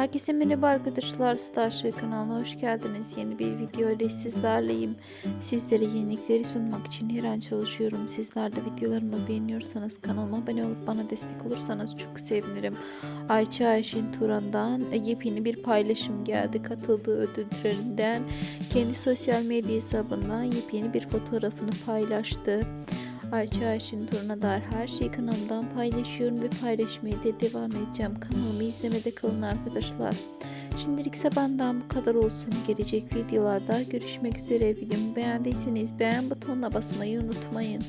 Herkese merhaba arkadaşlar Starship kanalına hoş geldiniz. Yeni bir video ile sizlerleyim. Sizlere yenilikleri sunmak için her an çalışıyorum. Sizler de videolarımı beğeniyorsanız kanalıma abone olup bana destek olursanız çok sevinirim. Ayça Ayşin Turan'dan yepyeni bir paylaşım geldi. Katıldığı ödüllerinden kendi sosyal medya hesabından yepyeni bir fotoğrafını paylaştı. Ayça Ayşin Turun'a dair her şeyi kanalımdan paylaşıyorum ve paylaşmaya da devam edeceğim. Kanalımı izlemede kalın arkadaşlar. Şimdilik ise benden bu kadar olsun. Gelecek videolarda görüşmek üzere. Videomu beğendiyseniz beğen butonuna basmayı unutmayın.